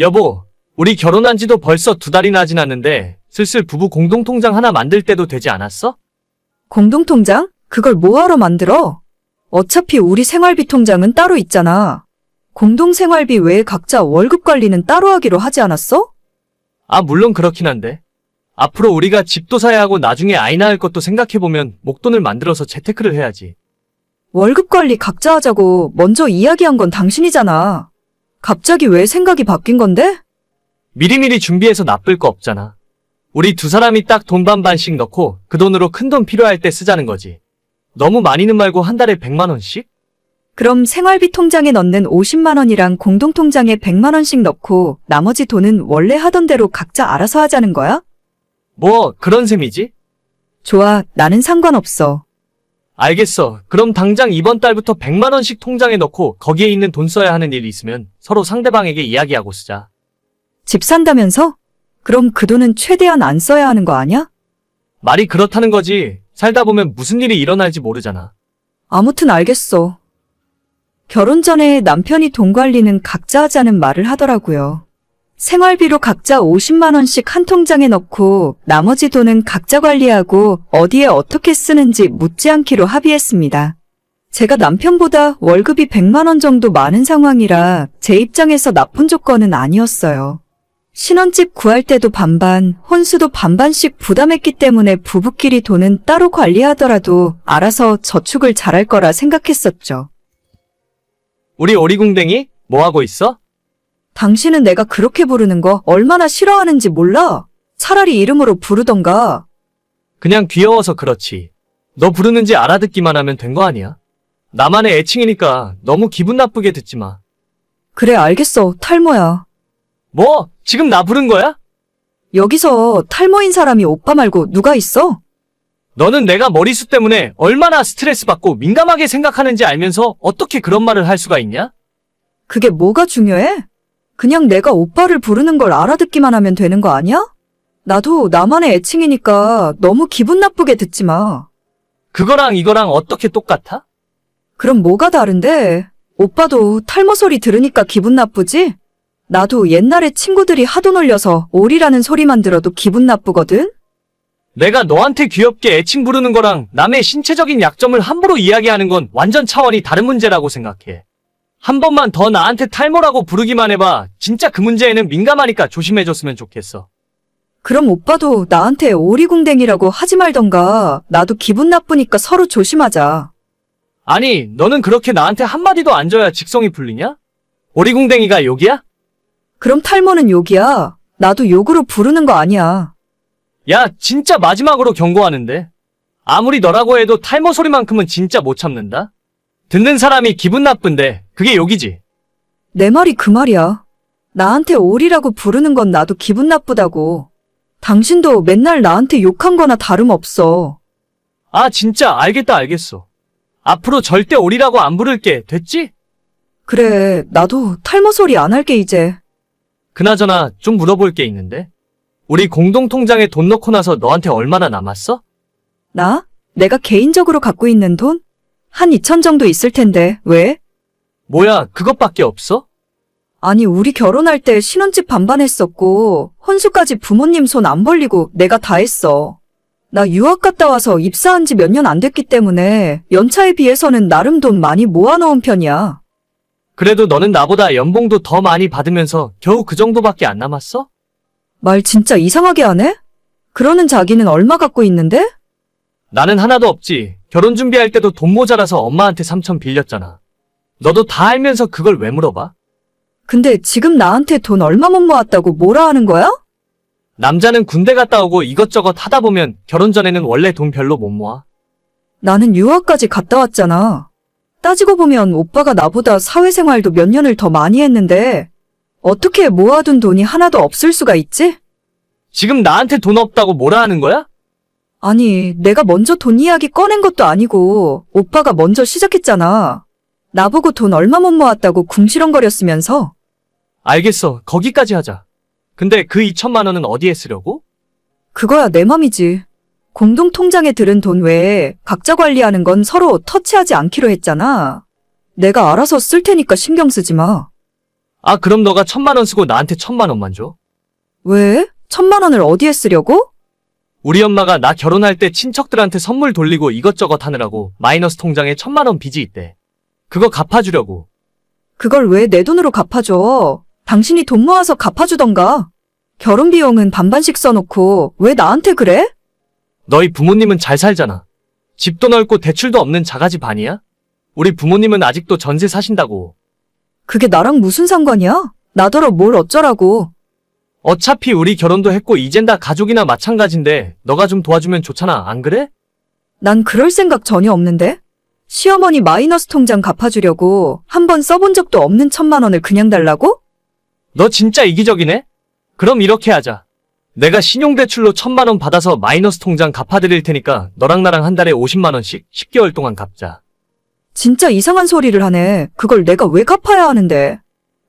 여보, 우리 결혼한 지도 벌써 두 달이나 지났는데 슬슬 부부 공동통장 하나 만들 때도 되지 않았어? 공동통장? 그걸 뭐하러 만들어? 어차피 우리 생활비 통장은 따로 있잖아. 공동생활비 외에 각자 월급 관리는 따로 하기로 하지 않았어? 아, 물론 그렇긴 한데. 앞으로 우리가 집도 사야 하고 나중에 아이 낳을 것도 생각해보면 목돈을 만들어서 재테크를 해야지. 월급 관리 각자 하자고 먼저 이야기한 건 당신이잖아. 갑자기 왜 생각이 바뀐 건데? 미리미리 준비해서 나쁠 거 없잖아. 우리 두 사람이 딱 돈 반반씩 넣고 그 돈으로 큰 돈 필요할 때 쓰자는 거지. 너무 많이는 말고 한 달에 100만 원씩? 그럼 생활비 통장에 넣는 50만 원이랑 공동통장에 100만 원씩 넣고 나머지 돈은 원래 하던 대로 각자 알아서 하자는 거야? 뭐 그런 셈이지? 좋아, 나는 상관없어. 알겠어. 그럼 당장 이번 달부터 100만 원씩 통장에 넣고 거기에 있는 돈 써야 하는 일 있으면 서로 상대방에게 이야기하고 쓰자. 집 산다면서? 그럼 그 돈은 최대한 안 써야 하는 거 아니야? 말이 그렇다는 거지. 살다 보면 무슨 일이 일어날지 모르잖아. 아무튼 알겠어. 결혼 전에 남편이 돈 관리는 각자 하자는 말을 하더라고요. 생활비로 각자 50만원씩 한 통장에 넣고 나머지 돈은 각자 관리하고 어디에 어떻게 쓰는지 묻지 않기로 합의했습니다. 제가 남편보다 월급이 100만원 정도 많은 상황이라 제 입장에서 나쁜 조건은 아니었어요. 신혼집 구할 때도 반반, 혼수도 반반씩 부담했기 때문에 부부끼리 돈은 따로 관리하더라도 알아서 저축을 잘할 거라 생각했었죠. 우리 오리궁댕이? 뭐 하고 있어? 당신은 내가 그렇게 부르는 거 얼마나 싫어하는지 몰라? 차라리 이름으로 부르던가. 그냥 귀여워서 그렇지. 너 부르는지 알아듣기만 하면 된 거 아니야? 나만의 애칭이니까 너무 기분 나쁘게 듣지 마. 그래, 알겠어. 탈모야. 뭐? 지금 나 부른 거야? 여기서 탈모인 사람이 오빠 말고 누가 있어? 너는 내가 머리숱 때문에 얼마나 스트레스 받고 민감하게 생각하는지 알면서 어떻게 그런 말을 할 수가 있냐? 그게 뭐가 중요해? 그냥 내가 오빠를 부르는 걸 알아듣기만 하면 되는 거 아니야? 나도 나만의 애칭이니까 너무 기분 나쁘게 듣지 마. 그거랑 이거랑 어떻게 똑같아? 그럼 뭐가 다른데? 오빠도 탈모 소리 들으니까 기분 나쁘지? 나도 옛날에 친구들이 하도 놀려서 오리라는 소리만 들어도 기분 나쁘거든? 내가 너한테 귀엽게 애칭 부르는 거랑 남의 신체적인 약점을 함부로 이야기하는 건 완전 차원이 다른 문제라고 생각해. 한 번만 더 나한테 탈모라고 부르기만 해봐. 진짜 그 문제에는 민감하니까 조심해줬으면 좋겠어. 그럼 오빠도 나한테 오리궁댕이라고 하지 말던가. 나도 기분 나쁘니까 서로 조심하자. 아니, 너는 그렇게 나한테 한마디도 안 줘야 직성이 풀리냐? 오리궁댕이가 욕이야? 그럼 탈모는 욕이야. 나도 욕으로 부르는 거 아니야. 야, 진짜 마지막으로 경고하는데. 아무리 너라고 해도 탈모 소리만큼은 진짜 못 참는다? 듣는 사람이 기분 나쁜데, 그게 욕이지. 내 말이 그 말이야. 나한테 오리라고 부르는 건 나도 기분 나쁘다고. 당신도 맨날 나한테 욕한 거나 다름없어. 아, 진짜 알겠다, 알겠어. 앞으로 절대 오리라고 안 부를게, 됐지? 그래, 나도 탈모 소리 안 할게, 이제. 그나저나 좀 물어볼 게 있는데. 우리 공동통장에 돈 넣고 나서 너한테 얼마나 남았어? 나? 내가 개인적으로 갖고 있는 돈? 한 2천 정도 있을 텐데, 왜? 뭐야, 그것밖에 없어? 아니, 우리 결혼할 때 신혼집 반반 했었고, 혼수까지 부모님 손 안 벌리고 내가 다 했어. 나 유학 갔다 와서 입사한 지 몇 년 안 됐기 때문에 연차에 비해서는 나름 돈 많이 모아놓은 편이야. 그래도 너는 나보다 연봉도 더 많이 받으면서 겨우 그 정도밖에 안 남았어? 말 진짜 이상하게 하네? 그러는 자기는 얼마 갖고 있는데? 나는 하나도 없지. 결혼 준비할 때도 돈 모자라서 엄마한테 3천 빌렸잖아. 너도 다 알면서 그걸 왜 물어봐? 근데 지금 나한테 돈 얼마 못 모았다고 뭐라 하는 거야? 남자는 군대 갔다 오고 이것저것 하다 보면 결혼 전에는 원래 돈 별로 못 모아. 나는 유학까지 갔다 왔잖아. 따지고 보면 오빠가 나보다 사회생활도 몇 년을 더 많이 했는데 어떻게 모아둔 돈이 하나도 없을 수가 있지? 지금 나한테 돈 없다고 뭐라 하는 거야? 아니, 내가 먼저 돈 이야기 꺼낸 것도 아니고 오빠가 먼저 시작했잖아. 나보고 돈 얼마 못 모았다고 궁시렁거렸으면서 알겠어. 거기까지 하자. 근데 그 2천만 원은 어디에 쓰려고? 그거야 내 맘이지. 공동 통장에 들은 돈 외에 각자 관리하는 건 서로 터치하지 않기로 했잖아. 내가 알아서 쓸 테니까 신경 쓰지 마. 아, 그럼 너가 천만 원 쓰고 나한테 천만 원만 줘? 왜? 천만 원을 어디에 쓰려고? 우리 엄마가 나 결혼할 때 친척들한테 선물 돌리고 이것저것 하느라고 마이너스 통장에 천만 원 빚이 있대. 그거 갚아주려고. 그걸 왜 내 돈으로 갚아줘? 당신이 돈 모아서 갚아주던가. 결혼 비용은 반반씩 써놓고 왜 나한테 그래? 너희 부모님은 잘 살잖아. 집도 넓고 대출도 없는 자가지 반이야? 우리 부모님은 아직도 전세 사신다고. 그게 나랑 무슨 상관이야? 나더러 뭘 어쩌라고. 어차피 우리 결혼도 했고 이젠 다 가족이나 마찬가지인데 너가 좀 도와주면 좋잖아. 안 그래? 난 그럴 생각 전혀 없는데? 시어머니 마이너스 통장 갚아주려고 한 번 써본 적도 없는 천만 원을 그냥 달라고? 너 진짜 이기적이네? 그럼 이렇게 하자. 내가 신용대출로 천만 원 받아서 마이너스 통장 갚아드릴 테니까 너랑 나랑 한 달에 50만 원씩 10개월 동안 갚자. 진짜 이상한 소리를 하네. 그걸 내가 왜 갚아야 하는데?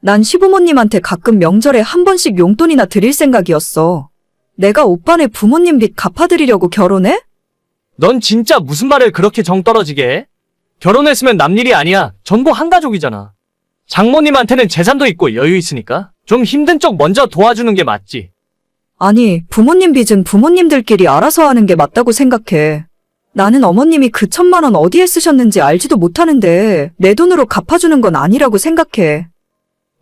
난 시부모님한테 가끔 명절에 한 번씩 용돈이나 드릴 생각이었어. 내가 오빠네 부모님 빚 갚아드리려고 결혼해? 넌 진짜 무슨 말을 그렇게 정 떨어지게 해? 결혼했으면 남일이 아니야. 전부 한 가족이잖아. 장모님한테는 재산도 있고 여유 있으니까 좀 힘든 쪽 먼저 도와주는 게 맞지. 아니, 부모님 빚은 부모님들끼리 알아서 하는 게 맞다고 생각해. 나는 어머님이 그 천만 원 어디에 쓰셨는지 알지도 못하는데 내 돈으로 갚아주는 건 아니라고 생각해.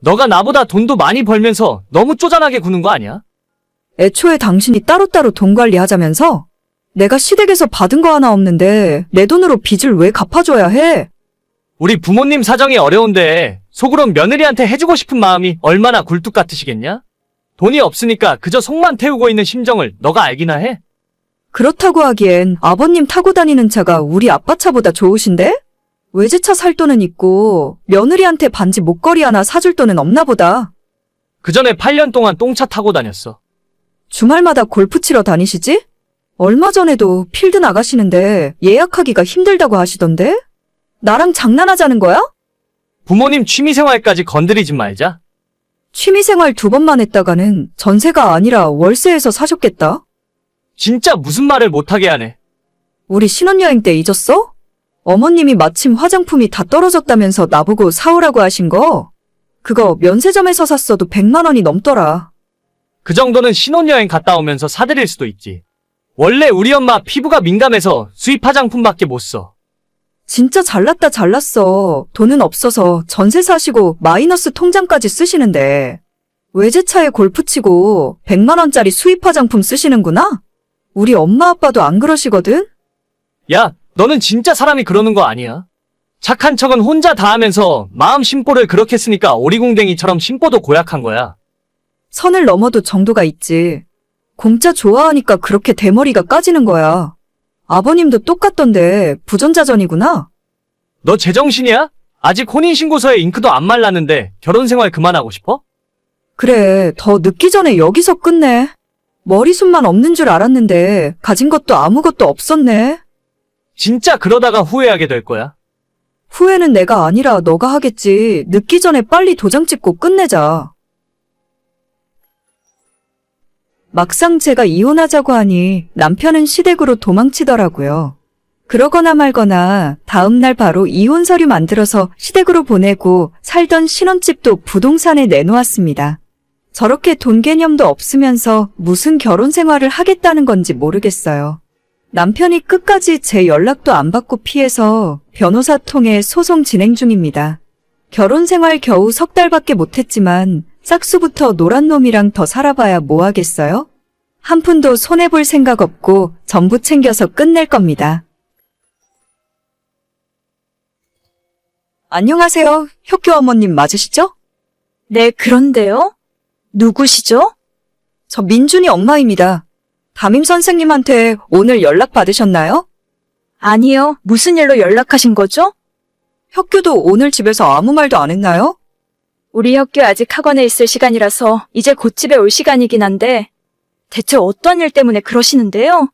너가 나보다 돈도 많이 벌면서 너무 쪼잔하게 구는 거 아니야? 애초에 당신이 따로따로 돈 관리하자면서 내가 시댁에서 받은 거 하나 없는데 내 돈으로 빚을 왜 갚아줘야 해? 우리 부모님 사정이 어려운데 속으로 며느리한테 해주고 싶은 마음이 얼마나 굴뚝 같으시겠냐? 돈이 없으니까 그저 속만 태우고 있는 심정을 너가 알기나 해? 그렇다고 하기엔 아버님 타고 다니는 차가 우리 아빠 차보다 좋으신데? 외제차 살 돈은 있고 며느리한테 반지 목걸이 하나 사줄 돈은 없나 보다. 그 전에 8년 동안 똥차 타고 다녔어. 주말마다 골프 치러 다니시지? 얼마 전에도 필드 나가시는데 예약하기가 힘들다고 하시던데? 나랑 장난하자는 거야? 부모님 취미생활까지 건드리지 말자. 취미생활 두 번만 했다가는 전세가 아니라 월세에서 사셨겠다. 진짜 무슨 말을 못하게 하네. 우리 신혼여행 때 잊었어? 어머님이 마침 화장품이 다 떨어졌다면서 나보고 사오라고 하신 거? 그거 면세점에서 샀어도 100만 원이 넘더라. 그 정도는 신혼여행 갔다 오면서 사드릴 수도 있지. 원래 우리 엄마 피부가 민감해서 수입 화장품밖에 못 써. 진짜 잘났다 잘났어. 돈은 없어서 전세 사시고 마이너스 통장까지 쓰시는데. 외제차에 골프 치고 100만 원짜리 수입 화장품 쓰시는구나? 우리 엄마 아빠도 안 그러시거든? 야, 너는 진짜 사람이 그러는 거 아니야? 착한 척은 혼자 다 하면서 마음 심보를 그렇게 쓰니까 오리궁댕이처럼 심보도 고약한 거야. 선을 넘어도 정도가 있지. 공짜 좋아하니까 그렇게 대머리가 까지는 거야. 아버님도 똑같던데 부전자전이구나. 너 제정신이야? 아직 혼인신고서에 잉크도 안 말랐는데 결혼 생활 그만하고 싶어? 그래, 더 늦기 전에 여기서 끝내. 머리숱만 없는 줄 알았는데 가진 것도 아무것도 없었네. 진짜 그러다가 후회하게 될 거야. 후회는 내가 아니라 너가 하겠지. 늦기 전에 빨리 도장 찍고 끝내자. 막상 제가 이혼하자고 하니 남편은 시댁으로 도망치더라고요. 그러거나 말거나 다음날 바로 이혼 서류 만들어서 시댁으로 보내고 살던 신혼집도 부동산에 내놓았습니다. 저렇게 돈 개념도 없으면서 무슨 결혼 생활을 하겠다는 건지 모르겠어요. 남편이 끝까지 제 연락도 안 받고 피해서 변호사 통해 소송 진행 중입니다. 결혼 생활 겨우 석 달밖에 못했지만 싹수부터 노란 놈이랑 더 살아봐야 뭐 하겠어요? 한 푼도 손해볼 생각 없고 전부 챙겨서 끝낼 겁니다. 안녕하세요. 혁교 어머님 맞으시죠? 네, 그런데요? 누구시죠? 저 민준이 엄마입니다. 담임 선생님한테 오늘 연락 받으셨나요? 아니요. 무슨 일로 연락하신 거죠? 혁규도 오늘 집에서 아무 말도 안 했나요? 우리 학교 아직 학원에 있을 시간이라서 이제 곧 집에 올 시간이긴 한데 대체 어떤 일 때문에 그러시는데요?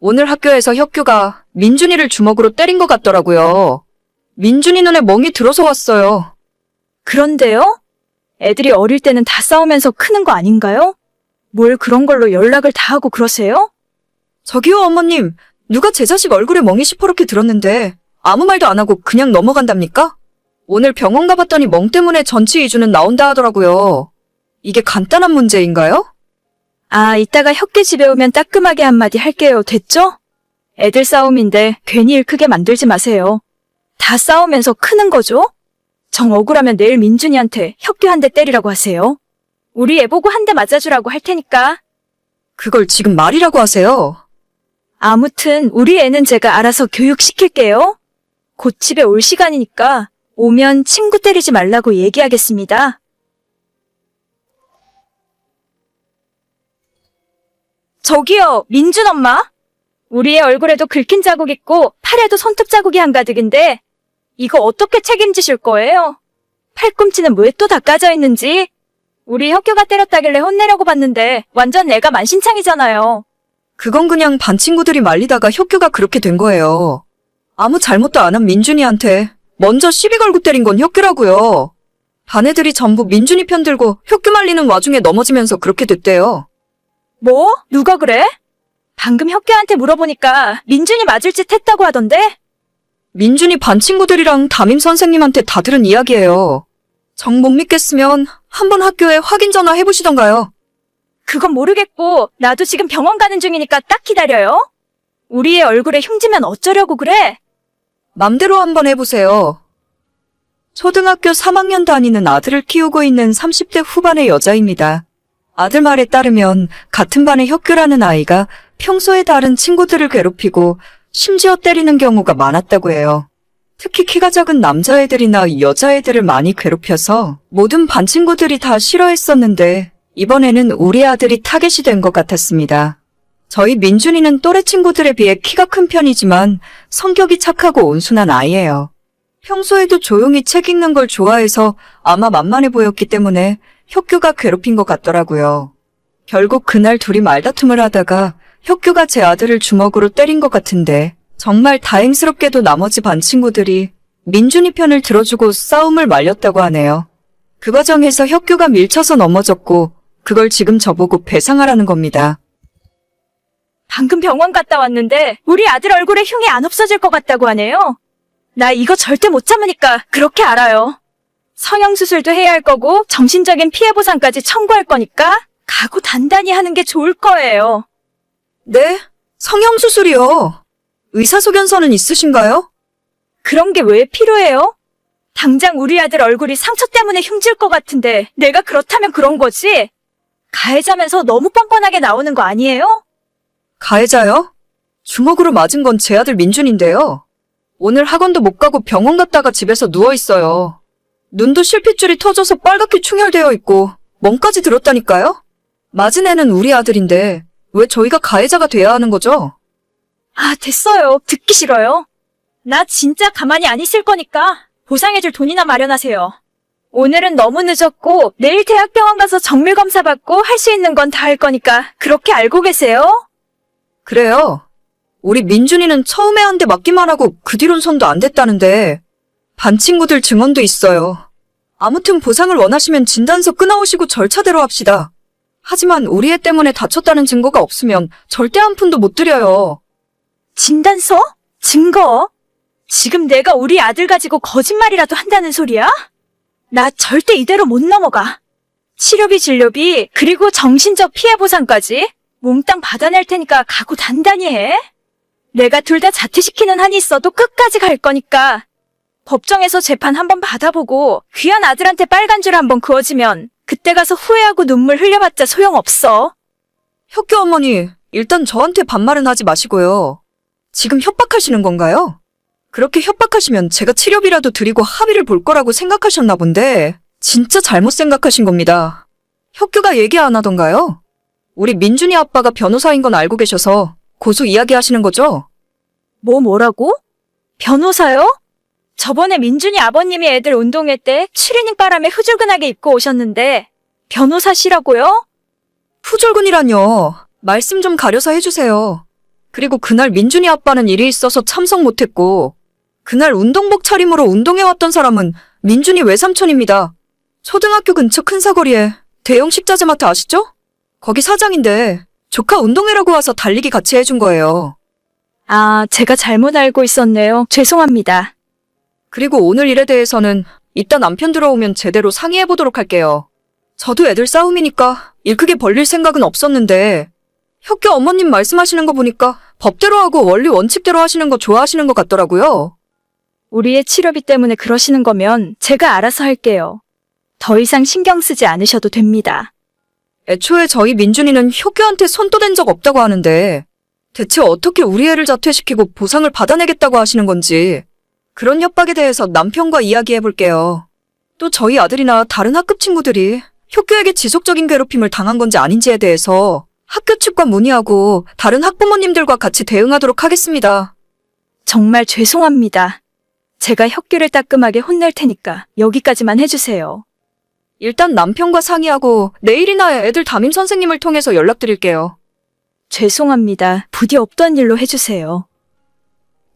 오늘 학교에서 혁규가 민준이를 주먹으로 때린 것 같더라고요. 민준이 눈에 멍이 들어서 왔어요. 그런데요? 애들이 어릴 때는 다 싸우면서 크는 거 아닌가요? 뭘 그런 걸로 연락을 다 하고 그러세요? 저기요, 어머님. 누가 제 자식 얼굴에 멍이 시퍼렇게 들었는데 아무 말도 안 하고 그냥 넘어간답니까? 오늘 병원 가봤더니 멍 때문에 전치 2주는 나온다 하더라고요. 이게 간단한 문제인가요? 아, 이따가 혁기 집에 오면 따끔하게 한마디 할게요. 됐죠? 애들 싸움인데 괜히 일 크게 만들지 마세요. 다 싸우면서 크는 거죠? 정 억울하면 내일 민준이한테 혁기 한대 때리라고 하세요. 우리 애 보고 한 대 맞아주라고 할 테니까. 그걸 지금 말이라고 하세요. 아무튼 우리 애는 제가 알아서 교육시킬게요. 곧 집에 올 시간이니까 오면 친구 때리지 말라고 얘기하겠습니다. 저기요, 민준 엄마? 우리 애 얼굴에도 긁힌 자국 있고 팔에도 손톱 자국이 한가득인데 이거 어떻게 책임지실 거예요? 팔꿈치는 왜 또 다 까져 있는지? 우리 혁규가 때렸다길래 혼내려고 봤는데 완전 내가 만신창이잖아요. 그건 그냥 반 친구들이 말리다가 혁규가 그렇게 된 거예요. 아무 잘못도 안 한 민준이한테 먼저 시비 걸고 때린 건 혁규라고요. 반 애들이 전부 민준이 편 들고 혁규 말리는 와중에 넘어지면서 그렇게 됐대요. 뭐? 누가 그래? 방금 혁규한테 물어보니까 민준이 맞을 짓 했다고 하던데? 민준이 반 친구들이랑 담임 선생님한테 다 들은 이야기예요. 정 못 믿겠으면 한번 학교에 확인 전화 해보시던가요. 그건 모르겠고 나도 지금 병원 가는 중이니까 딱 기다려요. 우리의 얼굴에 흉지면 어쩌려고 그래? 맘대로 한번 해보세요. 초등학교 3학년 다니는 아들을 키우고 있는 30대 후반의 여자입니다. 아들 말에 따르면 같은 반의 혁규라는 아이가 평소에 다른 친구들을 괴롭히고 심지어 때리는 경우가 많았다고 해요. 특히 키가 작은 남자애들이나 여자애들을 많이 괴롭혀서 모든 반 친구들이 다 싫어했었는데 이번에는 우리 아들이 타겟이 된 것 같았습니다. 저희 민준이는 또래 친구들에 비해 키가 큰 편이지만 성격이 착하고 온순한 아이예요. 평소에도 조용히 책 읽는 걸 좋아해서 아마 만만해 보였기 때문에 혁규가 괴롭힌 것 같더라고요. 결국 그날 둘이 말다툼을 하다가 혁규가 제 아들을 주먹으로 때린 것 같은데 정말 다행스럽게도 나머지 반 친구들이 민준이 편을 들어주고 싸움을 말렸다고 하네요. 그 과정에서 혁규가 밀쳐서 넘어졌고 그걸 지금 저보고 배상하라는 겁니다. 방금 병원 갔다 왔는데 우리 아들 얼굴에 흉이 안 없어질 것 같다고 하네요. 나 이거 절대 못 참으니까 그렇게 알아요. 성형수술도 해야 할 거고 정신적인 피해 보상까지 청구할 거니까 각오 단단히 하는 게 좋을 거예요. 네? 성형수술이요. 의사소견서는 있으신가요? 그런 게 왜 필요해요? 당장 우리 아들 얼굴이 상처 때문에 흉질 것 같은데 내가 그렇다면 그런 거지? 가해자면서 너무 뻔뻔하게 나오는 거 아니에요? 가해자요? 주먹으로 맞은 건 제 아들 민준인데요. 오늘 학원도 못 가고 병원 갔다가 집에서 누워 있어요. 눈도 실핏줄이 터져서 빨갛게 충혈되어 있고 멍까지 들었다니까요? 맞은 애는 우리 아들인데 왜 저희가 가해자가 돼야 하는 거죠? 아, 됐어요. 듣기 싫어요. 나 진짜 가만히 안 있을 거니까 보상해줄 돈이나 마련하세요. 오늘은 너무 늦었고 내일 대학병원 가서 정밀 검사 받고 할 수 있는 건 다 할 거니까 그렇게 알고 계세요? 그래요. 우리 민준이는 처음에 한 대 맞기만 하고 그 뒤론 손도 안 댔다는데 반 친구들 증언도 있어요. 아무튼 보상을 원하시면 진단서 끊어오시고 절차대로 합시다. 하지만 우리 애 때문에 다쳤다는 증거가 없으면 절대 한 푼도 못 드려요. 진단서? 증거? 지금 내가 우리 아들 가지고 거짓말이라도 한다는 소리야? 나 절대 이대로 못 넘어가. 치료비, 진료비, 그리고 정신적 피해 보상까지 몽땅 받아낼 테니까 각오 단단히 해. 내가 둘 다 자퇴시키는 한이 있어도 끝까지 갈 거니까. 법정에서 재판 한번 받아보고 귀한 아들한테 빨간 줄 한번 그어지면 그때 가서 후회하고 눈물 흘려봤자 소용없어. 혁규 어머니, 일단 저한테 반말은 하지 마시고요. 지금 협박하시는 건가요? 그렇게 협박하시면 제가 치료비라도 드리고 합의를 볼 거라고 생각하셨나 본데, 진짜 잘못 생각하신 겁니다. 혁규가 얘기 안 하던가요? 우리 민준이 아빠가 변호사인 건 알고 계셔서 고소 이야기하시는 거죠? 뭐 뭐라고? 변호사요? 저번에 민준이 아버님이 애들 운동회 때 추리닝 바람에 후줄근하게 입고 오셨는데 변호사시라고요? 후졸군이라뇨. 말씀 좀 가려서 해주세요. 그리고 그날 민준이 아빠는 일이 있어서 참석 못했고, 그날 운동복 차림으로 운동해 왔던 사람은 민준이 외삼촌입니다. 초등학교 근처 큰 사거리에 대형 식자재마트 아시죠? 거기 사장인데 조카 운동회라고 와서 달리기 같이 해준 거예요. 아, 제가 잘못 알고 있었네요. 죄송합니다. 그리고 오늘 일에 대해서는 이따 남편 들어오면 제대로 상의해보도록 할게요. 저도 애들 싸움이니까 일 크게 벌릴 생각은 없었는데 혁규 어머님 말씀하시는 거 보니까 법대로 하고 원리 원칙대로 하시는 거 좋아하시는 것 같더라고요. 우리의 치료비 때문에 그러시는 거면 제가 알아서 할게요. 더 이상 신경 쓰지 않으셔도 됩니다. 애초에 저희 민준이는 혁규한테 손도 댄 적 없다고 하는데 대체 어떻게 우리 애를 자퇴시키고 보상을 받아내겠다고 하시는 건지 그런 협박에 대해서 남편과 이야기해 볼게요. 또 저희 아들이나 다른 학급 친구들이 혁규에게 지속적인 괴롭힘을 당한 건지 아닌지에 대해서 학교 측과 문의하고 다른 학부모님들과 같이 대응하도록 하겠습니다. 정말 죄송합니다. 제가 혁규를 따끔하게 혼낼 테니까 여기까지만 해주세요. 일단 남편과 상의하고 내일이나 애들 담임 선생님을 통해서 연락드릴게요. 죄송합니다. 부디 없던 일로 해주세요.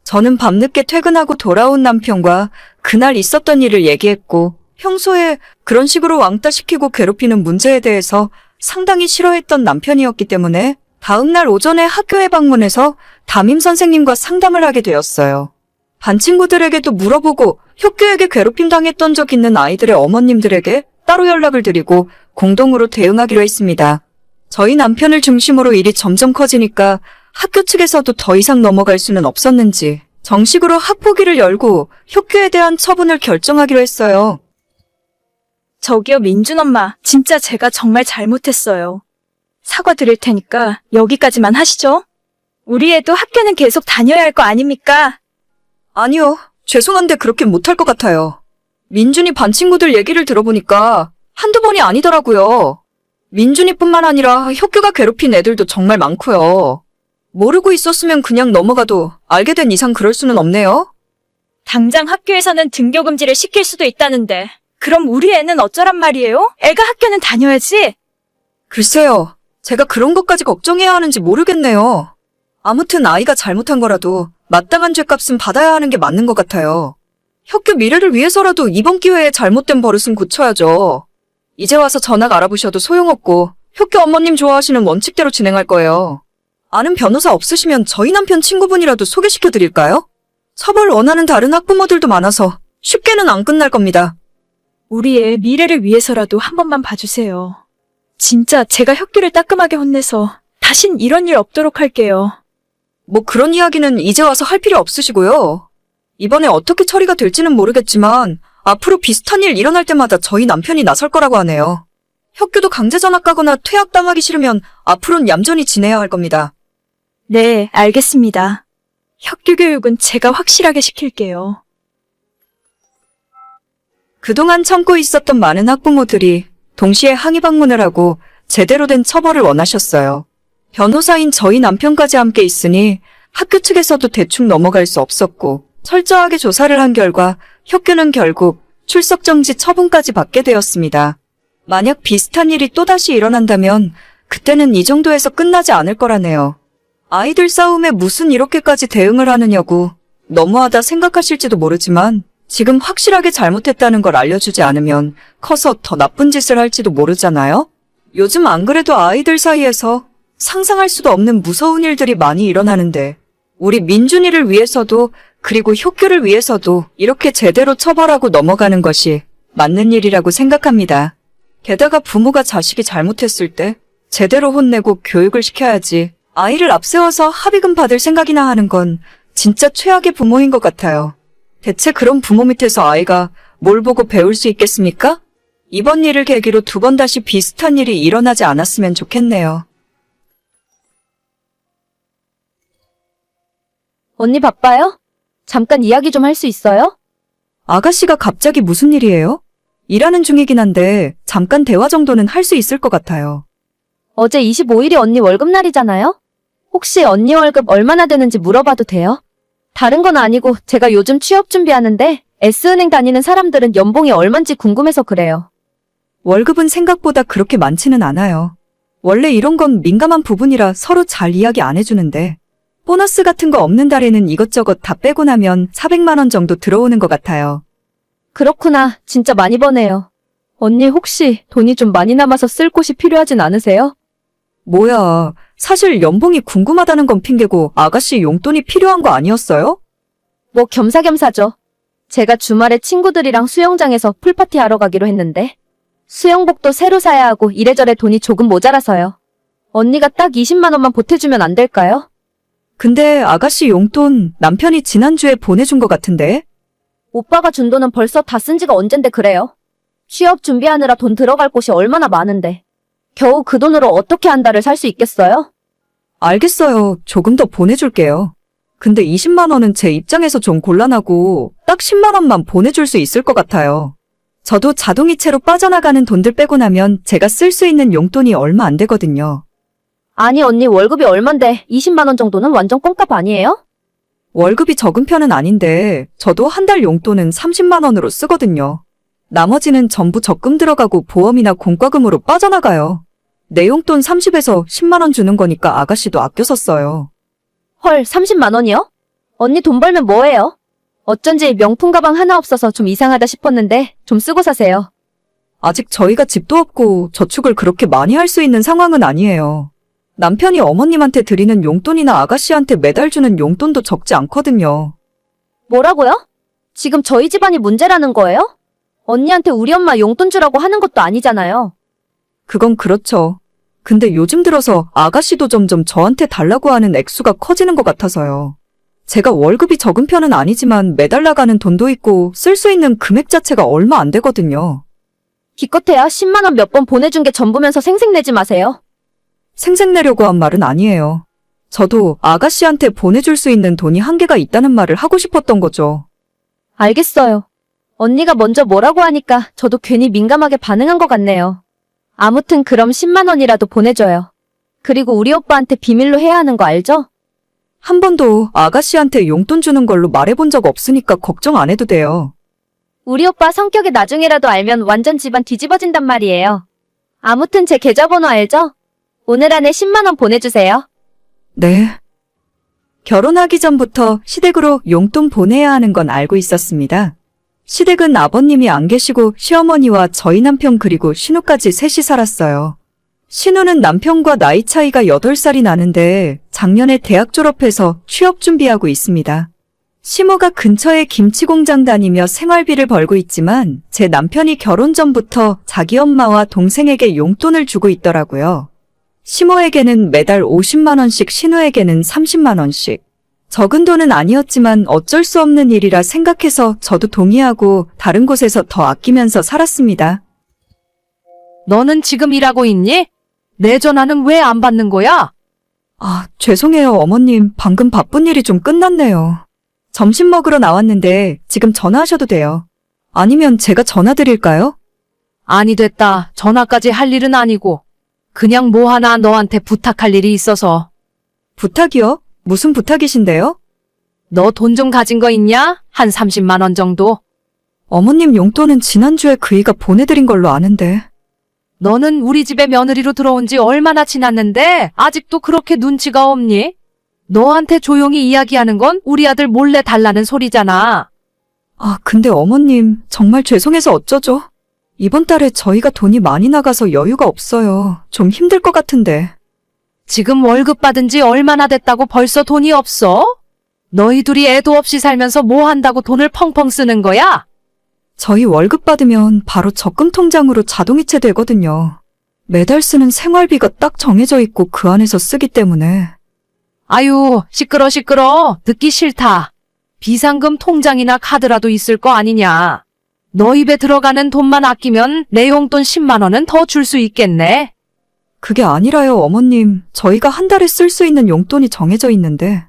저는 밤늦게 퇴근하고 돌아온 남편과 그날 있었던 일을 얘기했고 평소에 그런 식으로 왕따 시키고 괴롭히는 문제에 대해서 상당히 싫어했던 남편이었기 때문에 다음날 오전에 학교에 방문해서 담임 선생님과 상담을 하게 되었어요. 반 친구들에게도 물어보고 혁규에게 괴롭힘 당했던 적 있는 아이들의 어머님들에게 따로 연락을 드리고 공동으로 대응하기로 했습니다. 저희 남편을 중심으로 일이 점점 커지니까 학교 측에서도 더 이상 넘어갈 수는 없었는지 정식으로 학폭위를 열고 혁규에 대한 처분을 결정하기로 했어요. 저기요, 민준 엄마. 진짜 제가 정말 잘못했어요. 사과 드릴 테니까 여기까지만 하시죠. 우리 애도 학교는 계속 다녀야 할 거 아닙니까? 아니요. 죄송한데 그렇게 못할 것 같아요. 민준이 반 친구들 얘기를 들어보니까 한두 번이 아니더라고요. 민준이뿐만 아니라 혁규가 괴롭힌 애들도 정말 많고요. 모르고 있었으면 그냥 넘어가도 알게 된 이상 그럴 수는 없네요. 당장 학교에서는 등교 금지를 시킬 수도 있다는데. 그럼 우리 애는 어쩌란 말이에요? 애가 학교는 다녀야지. 글쎄요. 제가 그런 것까지 걱정해야 하는지 모르겠네요. 아무튼 아이가 잘못한 거라도 마땅한 죄값은 받아야 하는 게 맞는 것 같아요. 혁규 미래를 위해서라도 이번 기회에 잘못된 버릇은 고쳐야죠. 이제 와서 전학 알아보셔도 소용없고 혁규 어머님 좋아하시는 원칙대로 진행할 거예요. 아는 변호사 없으시면 저희 남편 친구분이라도 소개시켜 드릴까요? 처벌 원하는 다른 학부모들도 많아서 쉽게는 안 끝날 겁니다. 우리 애 미래를 위해서라도 한 번만 봐주세요. 진짜 제가 혁규를 따끔하게 혼내서 다신 이런 일 없도록 할게요. 뭐 그런 이야기는 이제 와서 할 필요 없으시고요. 이번에 어떻게 처리가 될지는 모르겠지만 앞으로 비슷한 일 일어날 때마다 저희 남편이 나설 거라고 하네요. 혁규도 강제 전학 가거나 퇴학 당하기 싫으면 앞으로는 얌전히 지내야 할 겁니다. 네, 알겠습니다. 혁규 교육은 제가 확실하게 시킬게요. 그동안 참고 있었던 많은 학부모들이 동시에 항의 방문을 하고 제대로 된 처벌을 원하셨어요. 변호사인 저희 남편까지 함께 있으니 학교 측에서도 대충 넘어갈 수 없었고 철저하게 조사를 한 결과 혁규는 결국 출석 정지 처분까지 받게 되었습니다. 만약 비슷한 일이 또다시 일어난다면 그때는 이 정도에서 끝나지 않을 거라네요. 아이들 싸움에 무슨 이렇게까지 대응을 하느냐고 너무하다 생각하실지도 모르지만 지금 확실하게 잘못했다는 걸 알려주지 않으면 커서 더 나쁜 짓을 할지도 모르잖아요? 요즘 안 그래도 아이들 사이에서 상상할 수도 없는 무서운 일들이 많이 일어나는데 우리 민준이를 위해서도 그리고 효규를 위해서도 이렇게 제대로 처벌하고 넘어가는 것이 맞는 일이라고 생각합니다. 게다가 부모가 자식이 잘못했을 때 제대로 혼내고 교육을 시켜야지 아이를 앞세워서 합의금 받을 생각이나 하는 건 진짜 최악의 부모인 것 같아요. 대체 그런 부모 밑에서 아이가 뭘 보고 배울 수 있겠습니까? 이번 일을 계기로 두 번 다시 비슷한 일이 일어나지 않았으면 좋겠네요. 언니 바빠요? 잠깐 이야기 좀 할 수 있어요? 아가씨가 갑자기 무슨 일이에요? 일하는 중이긴 한데 잠깐 대화 정도는 할 수 있을 것 같아요. 어제 25일이 언니 월급날이잖아요? 혹시 언니 월급 얼마나 되는지 물어봐도 돼요? 다른 건 아니고 제가 요즘 취업 준비하는데 S은행 다니는 사람들은 연봉이 얼만지 궁금해서 그래요. 월급은 생각보다 그렇게 많지는 않아요. 원래 이런 건 민감한 부분이라 서로 잘 이야기 안 해주는데 보너스 같은 거 없는 달에는 이것저것 다 빼고 나면 400만 원 정도 들어오는 것 같아요. 그렇구나. 진짜 많이 버네요. 언니 혹시 돈이 좀 많이 남아서 쓸 곳이 필요하진 않으세요? 뭐야, 사실 연봉이 궁금하다는 건 핑계고 아가씨 용돈이 필요한 거 아니었어요? 뭐 겸사겸사죠. 제가 주말에 친구들이랑 수영장에서 풀파티 하러 가기로 했는데 수영복도 새로 사야 하고 이래저래 돈이 조금 모자라서요. 언니가 딱 20만 원만 보태주면 안 될까요? 근데 아가씨 용돈 남편이 지난주에 보내준 것 같은데? 오빠가 준 돈은 벌써 다 쓴 지가 언젠데 그래요? 취업 준비하느라 돈 들어갈 곳이 얼마나 많은데. 겨우 그 돈으로 어떻게 한 달을 살 수 있겠어요? 알겠어요. 조금 더 보내줄게요. 근데 20만 원은 제 입장에서 좀 곤란하고 딱 10만 원만 보내줄 수 있을 것 같아요. 저도 자동이체로 빠져나가는 돈들 빼고 나면 제가 쓸 수 있는 용돈이 얼마 안 되거든요. 아니 언니 월급이 얼만데 20만 원 정도는 완전 꽁값 아니에요? 월급이 적은 편은 아닌데 저도 한 달 용돈은 30만 원으로 쓰거든요. 나머지는 전부 적금 들어가고 보험이나 공과금으로 빠져나가요. 내 용돈 30에서 10만 원 주는 거니까 아가씨도 아껴 썼어요. 헐 30만 원이요? 언니 돈 벌면 뭐해요? 어쩐지 명품 가방 하나 없어서 좀 이상하다 싶었는데 좀 쓰고 사세요. 아직 저희가 집도 없고 저축을 그렇게 많이 할 수 있는 상황은 아니에요. 남편이 어머님한테 드리는 용돈이나 아가씨한테 매달 주는 용돈도 적지 않거든요. 뭐라고요? 지금 저희 집안이 문제라는 거예요? 언니한테 우리 엄마 용돈 주라고 하는 것도 아니잖아요. 그건 그렇죠. 근데 요즘 들어서 아가씨도 점점 저한테 달라고 하는 액수가 커지는 것 같아서요. 제가 월급이 적은 편은 아니지만 매달 나가는 돈도 있고 쓸 수 있는 금액 자체가 얼마 안 되거든요. 기껏해야 10만 원 몇 번 보내준 게 전부면서 생색내지 마세요. 생색내려고 한 말은 아니에요. 저도 아가씨한테 보내줄 수 있는 돈이 한계가 있다는 말을 하고 싶었던 거죠. 알겠어요. 언니가 먼저 뭐라고 하니까 저도 괜히 민감하게 반응한 것 같네요. 아무튼 그럼 10만 원이라도 보내줘요. 그리고 우리 오빠한테 비밀로 해야 하는 거 알죠? 한 번도 아가씨한테 용돈 주는 걸로 말해본 적 없으니까 걱정 안 해도 돼요. 우리 오빠 성격이 나중에라도 알면 완전 집안 뒤집어진단 말이에요. 아무튼 제 계좌번호 알죠? 오늘 안에 10만 원 보내주세요. 네. 결혼하기 전부터 시댁으로 용돈 보내야 하는 건 알고 있었습니다. 시댁은 아버님이 안 계시고 시어머니와 저희 남편 그리고 신우까지 셋이 살았어요. 신우는 남편과 나이 차이가 8살이 나는데 작년에 대학 졸업해서 취업 준비하고 있습니다. 시모가 근처에 김치 공장 다니며 생활비를 벌고 있지만 제 남편이 결혼 전부터 자기 엄마와 동생에게 용돈을 주고 있더라고요. 시모에게는 매달 50만원씩 신우에게는 30만원씩. 적은 돈은 아니었지만 어쩔 수 없는 일이라 생각해서 저도 동의하고 다른 곳에서 더 아끼면서 살았습니다. 너는 지금 일하고 있니? 내 전화는 왜 안 받는 거야? 아, 죄송해요, 어머님. 방금 바쁜 일이 좀 끝났네요. 점심 먹으러 나왔는데 지금 전화하셔도 돼요. 아니면 제가 전화 드릴까요? 아니 됐다. 전화까지 할 일은 아니고. 그냥 뭐 하나 너한테 부탁할 일이 있어서. 부탁이요? 무슨 부탁이신데요? 너 돈 좀 가진 거 있냐? 한 30만 원 정도. 어머님 용돈은 지난주에 그이가 보내드린 걸로 아는데. 너는 우리 집에 며느리로 들어온 지 얼마나 지났는데 아직도 그렇게 눈치가 없니? 너한테 조용히 이야기하는 건 우리 아들 몰래 달라는 소리잖아. 아, 근데 어머님, 정말 죄송해서 어쩌죠? 이번 달에 저희가 돈이 많이 나가서 여유가 없어요. 좀 힘들 것 같은데. 지금 월급 받은 지 얼마나 됐다고 벌써 돈이 없어? 너희 둘이 애도 없이 살면서 뭐 한다고 돈을 펑펑 쓰는 거야? 저희 월급 받으면 바로 적금 통장으로 자동이체 되거든요. 매달 쓰는 생활비가 딱 정해져 있고 그 안에서 쓰기 때문에. 아유, 시끄러, 시끄러. 듣기 싫다. 비상금 통장이나 카드라도 있을 거 아니냐. 너 입에 들어가는 돈만 아끼면 내 용돈 10만 원은 더 줄 수 있겠네. 그게 아니라요, 어머님. 저희가 한 달에 쓸 수 있는 용돈이 정해져 있는데.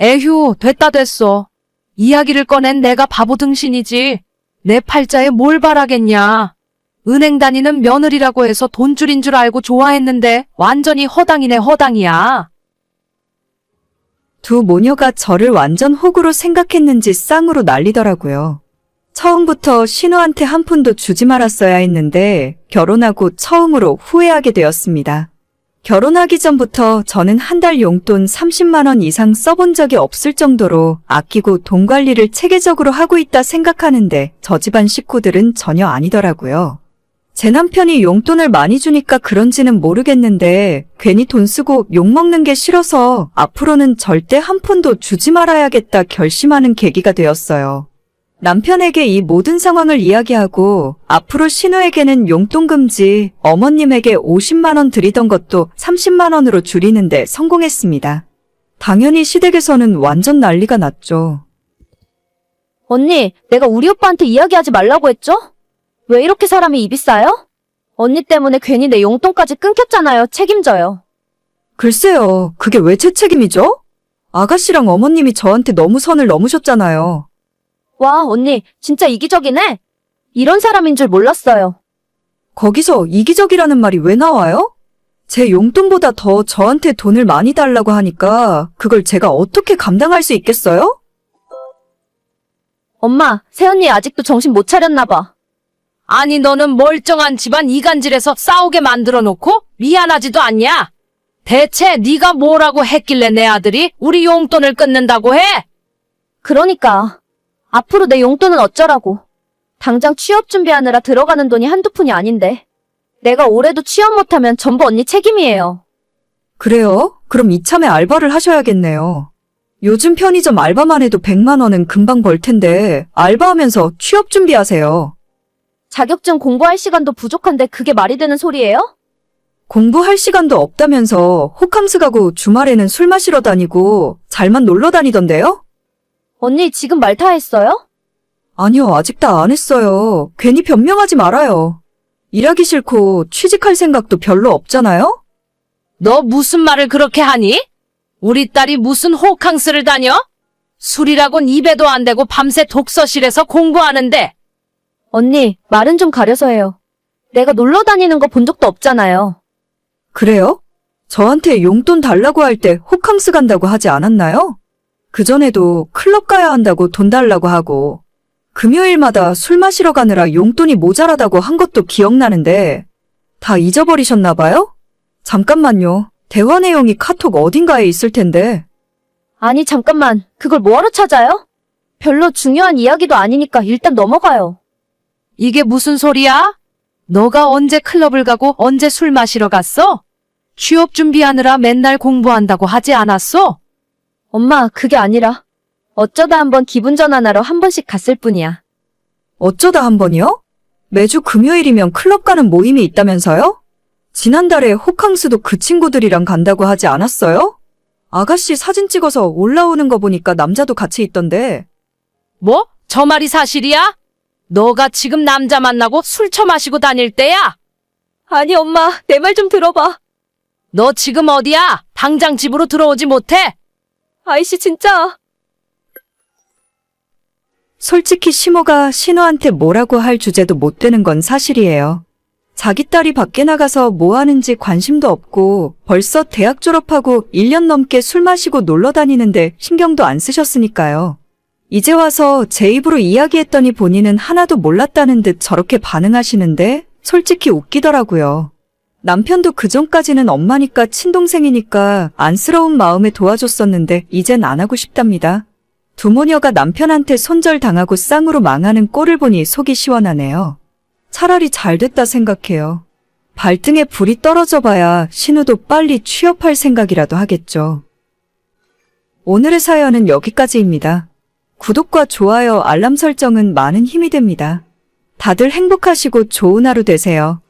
에휴, 됐다 됐어. 이야기를 꺼낸 내가 바보 등신이지. 내 팔자에 뭘 바라겠냐. 은행 다니는 며느리라고 해서 돈줄인 줄 알고 좋아했는데 완전히 허당이네 허당이야. 두 모녀가 저를 완전 호구로 생각했는지 쌍으로 난리더라고요. 처음부터 신우한테 한 푼도 주지 말았어야 했는데 결혼하고 처음으로 후회하게 되었습니다. 결혼하기 전부터 저는 한 달 용돈 30만 원 이상 써본 적이 없을 정도로 아끼고 돈 관리를 체계적으로 하고 있다 생각하는데 저 집안 식구들은 전혀 아니더라고요. 제 남편이 용돈을 많이 주니까 그런지는 모르겠는데 괜히 돈 쓰고 욕먹는 게 싫어서 앞으로는 절대 한 푼도 주지 말아야겠다 결심하는 계기가 되었어요. 남편에게 이 모든 상황을 이야기하고 앞으로 신우에게는 용돈 금지, 어머님에게 50만원 드리던 것도 30만원으로 줄이는데 성공했습니다. 당연히 시댁에서는 완전 난리가 났죠. 언니, 내가 우리 오빠한테 이야기하지 말라고 했죠? 왜 이렇게 사람이 입이 싸요? 언니 때문에 괜히 내 용돈까지 끊겼잖아요. 책임져요. 글쎄요, 그게 왜 제 책임이죠? 아가씨랑 어머님이 저한테 너무 선을 넘으셨잖아요. 와, 언니, 진짜 이기적이네? 이런 사람인 줄 몰랐어요. 거기서 이기적이라는 말이 왜 나와요? 제 용돈보다 더 저한테 돈을 많이 달라고 하니까 그걸 제가 어떻게 감당할 수 있겠어요? 엄마, 새언니 아직도 정신 못 차렸나봐. 아니 너는 멀쩡한 집안 이간질에서 싸우게 만들어 놓고 미안하지도 않냐? 대체 네가 뭐라고 했길래 내 아들이 우리 용돈을 끊는다고 해? 그러니까. 앞으로 내 용돈은 어쩌라고. 당장 취업 준비하느라 들어가는 돈이 한두 푼이 아닌데. 내가 올해도 취업 못하면 전부 언니 책임이에요. 그래요? 그럼 이참에 알바를 하셔야겠네요. 요즘 편의점 알바만 해도 100만 원은 금방 벌 텐데 알바하면서 취업 준비하세요. 자격증 공부할 시간도 부족한데 그게 말이 되는 소리예요? 공부할 시간도 없다면서 호캉스 가고 주말에는 술 마시러 다니고 잘만 놀러 다니던데요? 언니 지금 말다 했어요? 아니요, 아직 다 안 했어요. 괜히 변명하지 말아요. 일하기 싫고 취직할 생각도 별로 없잖아요? 너 무슨 말을 그렇게 하니? 우리 딸이 무슨 호캉스를 다녀? 술이라곤 입에도 안 대고 밤새 독서실에서 공부하는데 언니, 말은 좀 가려서 해요. 내가 놀러 다니는 거 본 적도 없잖아요. 그래요? 저한테 용돈 달라고 할 때 호캉스 간다고 하지 않았나요? 그전에도 클럽 가야 한다고 돈 달라고 하고, 금요일마다 술 마시러 가느라 용돈이 모자라다고 한 것도 기억나는데, 다 잊어버리셨나 봐요? 잠깐만요. 대화 내용이 카톡 어딘가에 있을 텐데, 아니, 잠깐만. 그걸 뭐하러 찾아요? 별로 중요한 이야기도 아니니까 일단 넘어가요. 이게 무슨 소리야? 너가 언제 클럽을 가고 언제 술 마시러 갔어? 취업 준비하느라 맨날 공부한다고 하지 않았어? 엄마, 그게 아니라 어쩌다 한번 기분 전환하러 한 번씩 갔을 뿐이야. 어쩌다 한 번이요? 매주 금요일이면 클럽 가는 모임이 있다면서요? 지난달에 호캉스도 그 친구들이랑 간다고 하지 않았어요? 아가씨 사진 찍어서 올라오는 거 보니까 남자도 같이 있던데. 뭐? 저 말이 사실이야? 너가 지금 남자 만나고 술 처마시고 다닐 때야? 아니, 엄마, 내 말 좀 들어봐. 너 지금 어디야? 당장 집으로 들어오지 못해? 아이씨, 진짜. 솔직히 시모가 신우한테 뭐라고 할 주제도 못 되는 건 사실이에요. 자기 딸이 밖에 나가서 뭐 하는지 관심도 없고 벌써 대학 졸업하고 1년 넘게 술 마시고 놀러 다니는데 신경도 안 쓰셨으니까요. 이제 와서 제 입으로 이야기했더니 본인은 하나도 몰랐다는 듯 저렇게 반응하시는데 솔직히 웃기더라고요. 남편도 그전까지는 엄마니까 친동생이니까 안쓰러운 마음에 도와줬었는데 이젠 안 하고 싶답니다. 두모녀가 남편한테 손절당하고 쌍으로 망하는 꼴을 보니 속이 시원하네요. 차라리 잘 됐다 생각해요. 발등에 불이 떨어져 봐야 신우도 빨리 취업할 생각이라도 하겠죠. 오늘의 사연은 여기까지입니다. 구독과 좋아요, 알람 설정은 많은 힘이 됩니다. 다들 행복하시고 좋은 하루 되세요.